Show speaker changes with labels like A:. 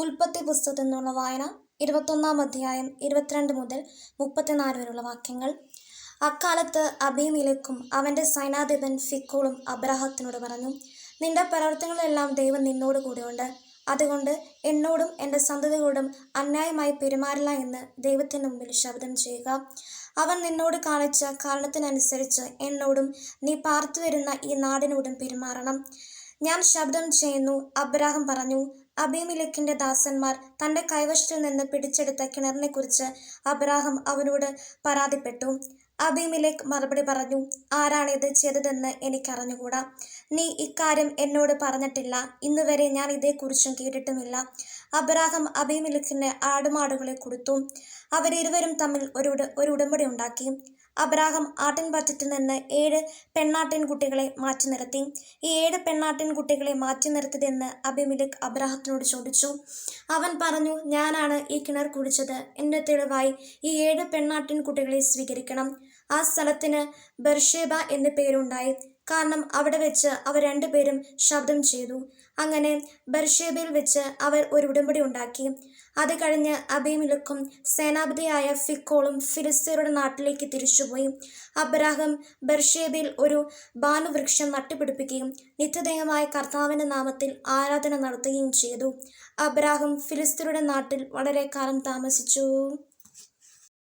A: ഉൽപ്പത്തി പുസ്തകത്തിൽ നിന്നുള്ള വായന ഇരുപത്തൊന്നാം അധ്യായം ഇരുപത്തിരണ്ട് മുതൽ മുപ്പത്തിനാല് വരെയുള്ള വാക്യങ്ങൾ. അക്കാലത്ത് അബീമിലേക്കും അവന്റെ സൈനാധിപൻ ഫിക്കോളും അബ്രാഹത്തിനോട് പറഞ്ഞു നിന്റെ പ്രവർത്തനങ്ങളെല്ലാം ദൈവം നിന്നോട് കൂടെയുണ്ട്. അതുകൊണ്ട് എന്നോടും എന്റെ സന്തതികളോടും അന്യായമായി പെരുമാറില്ല എന്ന് ദൈവത്തിന്റെ മുമ്പിൽ ശബ്ദം ചെയ്യുക. അവൻ നിന്നോട് കാണിച്ച കാരണത്തിനനുസരിച്ച് എന്നോടും നീ പാർത്തു വരുന്ന ഈ നാടിനോടും പെരുമാറണം. ഞാൻ ശബ്ദം ചെയ്യുന്നു അബ്രാഹം പറഞ്ഞു. അബീമിലെക്കിന്റെ ദാസന്മാർ തന്റെ കൈവശത്തിൽ നിന്ന് പിടിച്ചെടുത്ത കിണറിനെക്കുറിച്ച് അബ്രാഹം അവനോട് പരാതിപ്പെട്ടു. അബീമിലേക്ക് മറുപടി പറഞ്ഞു ആരാണിത് ചെയ്തതെന്ന് എനിക്കറിഞ്ഞുകൂടാ. നീ ഇക്കാര്യം എന്നോട് പറഞ്ഞിട്ടില്ല. ഇന്നുവരെ ഞാൻ ഇതേക്കുറിച്ചും കേട്ടിട്ടുമില്ല. അബ്രാഹം അബീമിലക്കിന് ആടുമാടുകളെ കൊടുത്തു. അവരിരുവരും തമ്മിൽ ഒരു ഒരു ഉടമ്പടി ഉണ്ടാക്കി. അബ്രാഹം ആട്ടിൻപറ്റത്തിൽ നിന്ന് ഏഴ് പെണ്ണാട്ടിൻ കുട്ടികളെ മാറ്റി നിർത്തി. ഈ ഏഴ് പെണ്ണാട്ടിൻ കുട്ടികളെ മാറ്റി നിർത്തിയതെന്ന് അബിമിലിക് അബ്രാഹത്തിനോട് ചോദിച്ചു. അവൻ പറഞ്ഞു ഞാനാണ് ഈ കിണർ കുടിച്ചത് എന്റെ തെളിവായി ഈ ഏഴ് പെണ്ണാട്ടിൻ കുട്ടികളെ സ്വീകരിക്കണം. ആ സ്ഥലത്തിന് ബർഷേബ എന്ന് പേരുണ്ടായി. കാരണം അവിടെ വെച്ച് അവർ രണ്ടുപേരും ശബ്ദം ചെയ്തു. അങ്ങനെ ബർഷേബയിൽ വെച്ച് അവർ ഒരു ഉടമ്പടി ഉണ്ടാക്കി. അത് കഴിഞ്ഞ് അബീമിലക്കും സേനാപതിയായ ഫിക്കോളും ഫിലിസ്തീനയുടെ നാട്ടിലേക്ക് തിരിച്ചുപോയി. അബ്രാഹം ബർഷേബയിൽ ഒരു ബാനുവൃക്ഷം നട്ടുപിടിപ്പിക്കുകയും നിത്യദേഹമായ കർത്താവിന്റെ നാമത്തിൽ ആരാധന നടത്തുകയും ചെയ്തു. അബ്രാഹം ഫിലിസ്തീനയുടെ നാട്ടിൽ വളരെ കാലം താമസിച്ചു.